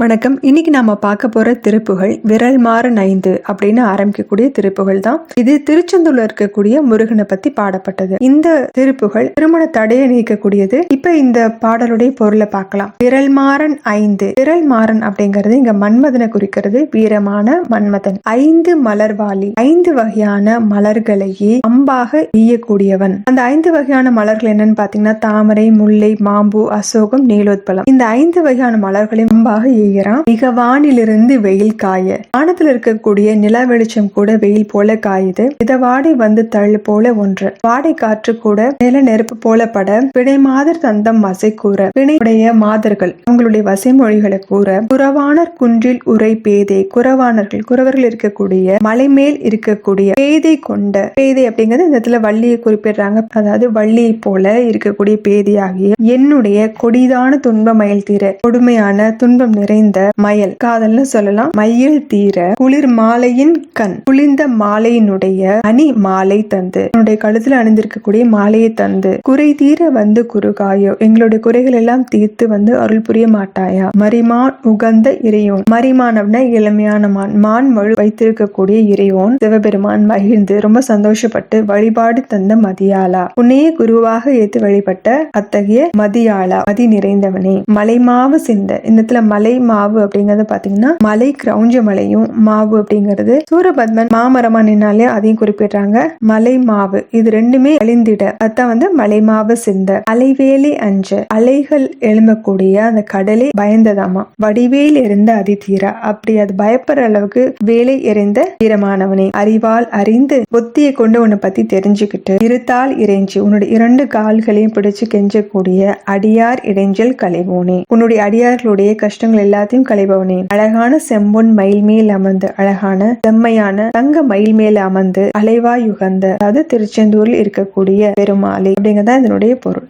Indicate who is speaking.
Speaker 1: வணக்கம். இன்னைக்கு நாம பார்க்க போற திருப்புகள் விரல் மாறன் ஐந்து அப்படின்னு ஆரம்பிக்கக்கூடிய திருப்புகள் தான். இது திருச்செந்தூர்ல இருக்கக்கூடிய முருகனை பத்தி பாடப்பட்டது. இந்த திருப்புகள் திருமண தடையை நீக்கக்கூடியது. இப்ப இந்த பாடலுடைய பொருளை பார்க்கலாம். விரல் மாறன் ஐந்து. விரல் மாறன் அப்படிங்கிறது இங்க மன்மதனை குறிக்கிறது. வீரமான மன்மதன். ஐந்து மலர்வாளி. ஐந்து வகையான மலர்களையே அம்பாக ஈயக்கூடியவன் அந்த ஐந்து வகையான மலர்கள் என்னன்னு பாத்தீங்கன்னா தாமரை முல்லை மாம்பு அசோகம் நீலோத்பலம். இந்த ஐந்து வகையான மலர்களையும் அம்பாக செய்கிறான். மிக வானிலிருந்து வெயில் காய. வானத்தில் இருக்கக்கூடிய நில வெளிச்சம் கூட வெயில் போல காயுது. இத வாடை வந்து தள்ளு போல ஒன்று. வாடை காற்று கூட நில நெருப்பு போல பட. பிணை மாதர் தந்தம் வசை கூற. பிணையுடைய மாதர்கள் அவங்களுடைய வசைமொழிகளை கூற. குறவானர் குன்றில் உரை பேதை. குறவானர்கள் குறவர்கள் இருக்கக்கூடிய மலை மேல் இருக்கக்கூடிய பேதை கொண்ட பேதை அப்படிங்கிறது இந்த இடத்துல வள்ளியை குறிப்பிடுறாங்க. அதாவது வள்ளியை போல இருக்கக்கூடிய பேதையாகிய என்னுடைய கொடிதான துன்ப மயில் தீர கொடுமையான துன்பம் நிறை நிறைந்த மயல். காதல்னு சொல்லலாம். மயில் தீர குளிர் மாலையின் கண். குளிர்ந்த மாலையினுடைய அணி மாலை தந்து. என்னுடைய கழுத்துல அணிந்திருக்கக்கூடிய மாலையை தந்து. குறை தீர வந்து குறுகாயோ? எங்களுடைய குறைகள் எல்லாம் தீர்த்து வந்து அருள் புரிய மாட்டாயா? மரிமான் உகந்த இறையோன். மரிமான் அப்படின்னா இளமையான மான். மான் வழு வைத்திருக்கக்கூடிய இறையோன். சிவபெருமான் மகிழ்ந்து ரொம்ப சந்தோஷப்பட்டு வழிபாடு தந்த மதியாளா. உன்னையே குருவாக ஏத்து வழிபட்ட அத்தகைய மதியாளா. மதி நிறைந்தவனே. மலைமாவு சிந்த. இந்த இடத்துல மலை மாவு அப்படிங்கறது பாத்தீங்கன்னா மலை கிரௌஞ்ச மலையும் மாவு அப்படிங்கிறது சூரபத்மன் மாமரமா நின்னாலே அதையும் குறிப்பிடுறாங்க. மலை மாவு. இது ரெண்டுமே அழிந்திட. அதான் வந்து மலை மாவு சிந்த. அலைவேலி அஞ்ச. அலைகள் எழும்பக்கூடிய அந்த கடலே பயந்ததாமா. வடிவேல் இருந்த அதிதீரா. அப்படி அது பயப்படுற அளவுக்கு வேலை எறிந்த தீரமானவனே அறிவால் அறிந்து புத்தியை கொண்டு உன்னை பத்தி தெரிஞ்சுக்கிட்டு இருத்தால் இறைஞ்சி. உன்னுடைய இரண்டு கால்களையும் பிடிச்சு கெஞ்சக்கூடிய அடியார் இடைஞ்சல் கலைவோனே. உன்னுடைய அடியார்களுடைய கஷ்டங்கள் எல்லாத்தையும் களைபவனே அழகான செம்பொன் மயில் மேல் அமர்ந்து அழகான செம்மையான தங்க மயில் மேல் அமர்ந்து அலைவாய் யுகந்த அதாவது திருச்செந்தூரில் இருக்கக்கூடிய பெருமாளை அப்படிங்கதான் இதனுடைய பொருள்.